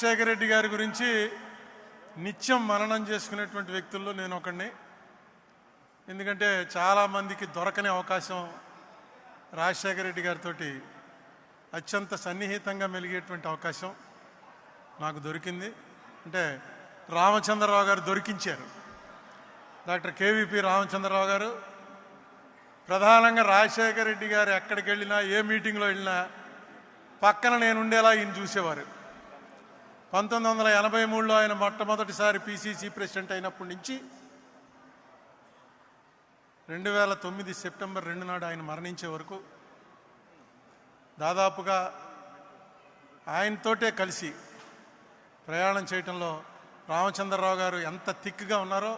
రాజశేఖర రెడ్డి గారి గురించి నిత్యం మననం చేసుకునేటువంటి వ్యక్తుల్లో నేను ఒకడిని ఎందుకంటే చాలామందికి దొరకని అవకాశం రాజశేఖర రెడ్డి గారితో అత్యంత సన్నిహితంగా మెలిగేటువంటి అవకాశం నాకు దొరికింది. అంటే రామచంద్రరావు గారు దొరికించారు. డాక్టర్ కేవీపీ రామచంద్రరావు గారు ప్రధానంగా రాజశేఖర రెడ్డి గారు ఎక్కడికి వెళ్ళినా ఏ మీటింగ్లో వెళ్ళినా పక్కన నేను ఉండేలా ఈయన చూసేవారు. పంతొమ్మిది వందల ఎనభై మూడులో ఆయన మొట్టమొదటిసారి పిసిసి ప్రెసిడెంట్ అయినప్పటి నుంచి రెండు వేల తొమ్మిది సెప్టెంబర్ రెండు నాడు ఆయన మరణించే వరకు దాదాపుగా ఆయనతోటే కలిసి ప్రయాణం చేయటంలో రామచంద్రరావు గారు ఎంత థిక్గా ఉన్నారో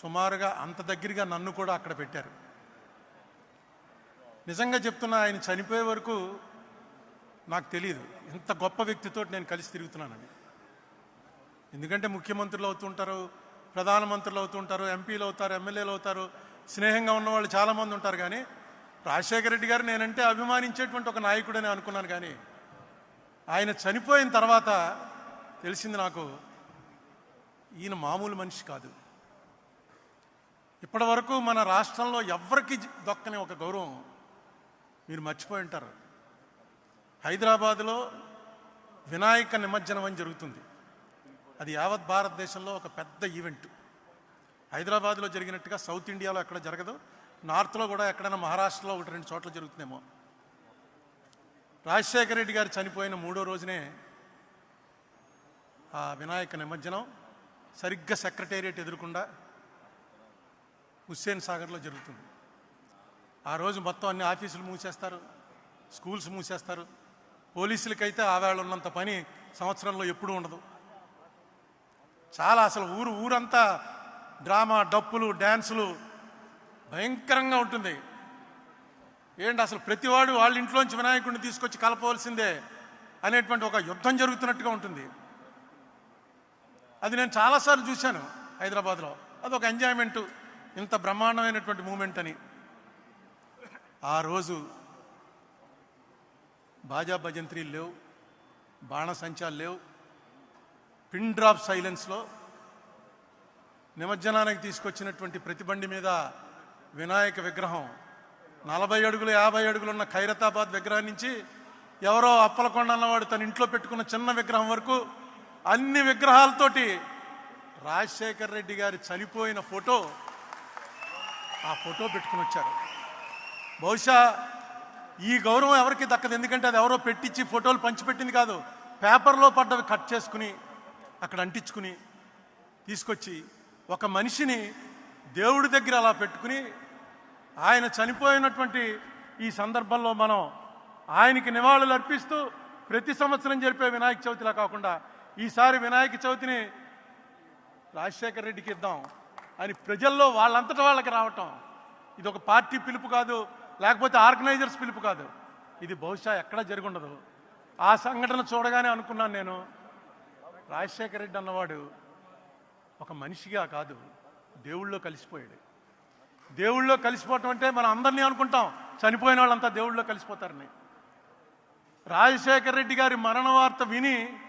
సుమారుగా అంత దగ్గరగా నన్ను కూడా అక్కడ పెట్టారు. నిజంగా చెప్తున్నా ఆయన చనిపోయే వరకు నాకు తెలియదు ఇంత గొప్ప వ్యక్తితో నేను కలిసి తిరుగుతున్నానండి ఎందుకంటే ముఖ్యమంత్రులు అవుతుంటారు ప్రధానమంత్రులు అవుతుంటారు ఎంపీలు అవుతారు ఎమ్మెల్యేలు అవుతారు స్నేహంగా ఉన్నవాళ్ళు చాలామంది ఉంటారు కానీ రాజశేఖర రెడ్డి గారు నేనంటే అభిమానించేటువంటి ఒక నాయకుడని అనుకున్నాను కానీ ఆయన చనిపోయిన తర్వాత తెలిసింది నాకు ఈయన మామూలు మనిషి కాదు. ఇప్పటి వరకు మన రాష్ట్రంలో ఎవరికి దొక్కని ఒక గౌరవం మీరు మర్చిపోయి ఉంటారు. హైదరాబాద్లో వినాయక నిమజ్జనం అని జరుగుతుంది. అది యావత్ భారతదేశంలో ఒక పెద్ద ఈవెంట్. హైదరాబాద్లో జరిగినట్టుగా సౌత్ ఇండియాలో ఎక్కడ జరగదు. నార్త్లో కూడా ఎక్కడైనా మహారాష్ట్రలో ఒకటి రెండు చోట్ల జరుగుతుందేమో. రాజశేఖర రెడ్డి గారు చనిపోయిన మూడో రోజునే ఆ వినాయక నిమజ్జనం సరిగ్గా సెక్రటేరియట్ ఎదురుకుండా హుస్సేన్ సాగర్లో జరుగుతుంది. ఆ రోజు మొత్తం అన్ని ఆఫీసులు మూసేస్తారు స్కూల్స్ మూసేస్తారు. పోలీసులకైతే ఆవేళ ఉన్నంత పని సంవత్సరంలో ఎప్పుడూ ఉండదు. చాలా అసలు ఊరు ఊరంతా డ్రామా డప్పులు డ్యాన్సులు భయంకరంగా ఉంటుంది. ఏంటి అసలు ప్రతివాడు వాళ్ళ ఇంట్లోంచి వినాయకుడిని తీసుకొచ్చి కలపవలసిందే అనేటువంటి ఒక యుద్ధం జరుగుతున్నట్టుగా ఉంటుంది. అది నేను చాలాసార్లు చూశాను హైదరాబాద్లో. అది ఒక ఎంజాయ్మెంటు ఇంత బ్రహ్మాండమైనటువంటి మూమెంట్ అని. ఆ రోజు బాజా భజంత్రీలు లేవు బాణసంచాలు లేవు. పిన్ డ్రాప్ సైలెన్స్లో నిమజ్జనానికి తీసుకొచ్చినటువంటి ప్రతి బండి మీద వినాయక విగ్రహం నలభై అడుగులు యాభై అడుగులు ఉన్న ఖైరతాబాద్ విగ్రహం నుంచి ఎవరో అప్పలకొండ అన్నవాడు తన ఇంట్లో పెట్టుకున్న చిన్న విగ్రహం వరకు అన్ని విగ్రహాలతోటి రాజశేఖర్ రెడ్డి గారి చనిపోయిన ఫోటో ఆ ఫోటో పెట్టుకుని వచ్చారు. బహుశా ఈ గౌరవం ఎవరికి దక్కదు? ఎందుకంటే అది ఎవరో పెట్టించి ఫోటోలు పంచిపెట్టింది కాదు. పేపర్లో పడ్డవి కట్ చేసుకుని అక్కడ అంటించుకుని తీసుకొచ్చి ఒక మనిషిని దేవుడి దగ్గర అలా పెట్టుకుని ఆయన చనిపోయినటువంటి ఈ సందర్భంలో మనం ఆయనకి నివాళులు అర్పిస్తూ ప్రతి సంవత్సరం జరిపే వినాయక చవితిలా కాకుండా ఈసారి వినాయక చవితిని రాజశేఖర రెడ్డికి ఇద్దాం అని ప్రజల్లో వాళ్ళంతటా వాళ్ళకి రావటం. ఇది ఒక పార్టీ పిలుపు కాదు. లేకపోతే ఆర్గనైజర్స్ పిలుపు కాదు. ఇది బహుశా ఎక్కడా జరుగుండదు. ఆ సంఘటన చూడగానే అనుకున్నాను నేను రాజశేఖర రెడ్డి అన్నవాడు ఒక మనిషిగా కాదు దేవుళ్ళో కలిసిపోయాడు. దేవుళ్ళో కలిసిపోవటం అంటే మనం అందరినీ అనుకుంటాం చనిపోయిన వాళ్ళంతా దేవుళ్ళో కలిసిపోతారని. రాజశేఖర రెడ్డి గారి మరణ వార్త విని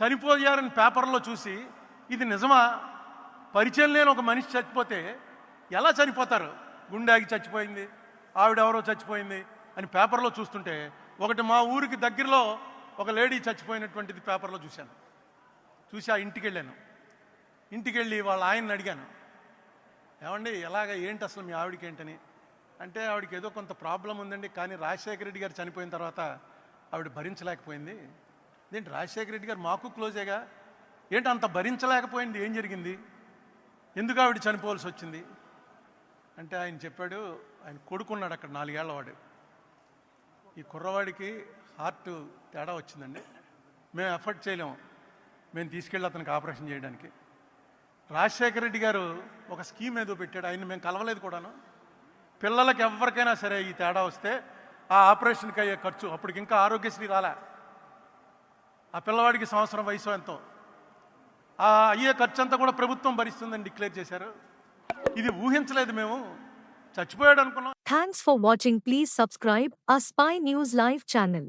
చనిపోయారని పేపర్లో చూసి ఇది నిజమా? పరిచయం లేని ఒక మనిషి చచ్చిపోతే ఎలా చనిపోతారు? గుండె ఆగి చచ్చిపోయింది. ఆవిడెవరో చచ్చిపోయింది అని పేపర్లో చూస్తుంటే ఒకటి మా ఊరికి దగ్గరలో ఒక లేడీ చచ్చిపోయినటువంటిది పేపర్లో చూశాను. చూసి ఆ ఇంటికి వెళ్ళాను ఇంటికి వెళ్ళి వాళ్ళ ఆయన్ని అడిగాను. ఏమండి ఎలాగ ఏంటి అసలు మీ ఆవిడకి ఏంటని? అంటే ఆవిడకి ఏదో కొంత ప్రాబ్లం ఉందండి కానీ రాజశేఖర రెడ్డి గారు చనిపోయిన తర్వాత ఆవిడ భరించలేకపోయింది. ఏంటి రాజశేఖర రెడ్డి గారు మాకు క్లోజేగా? ఏంటి అంత భరించలేకపోయింది? ఏం జరిగింది? ఎందుకు ఆవిడ చనిపోవాల్సి వచ్చింది? అంటే ఆయన చెప్పాడు ఆయన కొడుకున్నాడు అక్కడ నాలుగేళ్ళ వాడు. ఈ కుర్రవాడికి హార్ట్ తేడా వచ్చిందండి. మేము ఎఫర్ట్ చేయలేము. మేము తీసుకెళ్ళి అతనికి ఆపరేషన్ చేయడానికి. రాజశేఖర రెడ్డి గారు ఒక స్కీమ్ ఏదో పెట్టాడు ఆయన మేము కలవలేదు కూడాను. పిల్లలకి ఎవరికైనా సరే ఈ తేడా వస్తే ఆ ఆపరేషన్కి అయ్యే ఖర్చు అప్పటికి ఇంకా ఆరోగ్యశ్రీ రాలే. ఆ పిల్లవాడికి సంవత్సరం వయసు ఎంతో. ఆ అయ్యే ఖర్చు అంతా కూడా ప్రభుత్వం భరిస్తుందని డిక్లేర్ చేశారు. ఇది ఊహించలేదు మేము చచ్చిపోయాడు అనుకున్నాం Thanks for watching. Please subscribe our Spy News Live channel.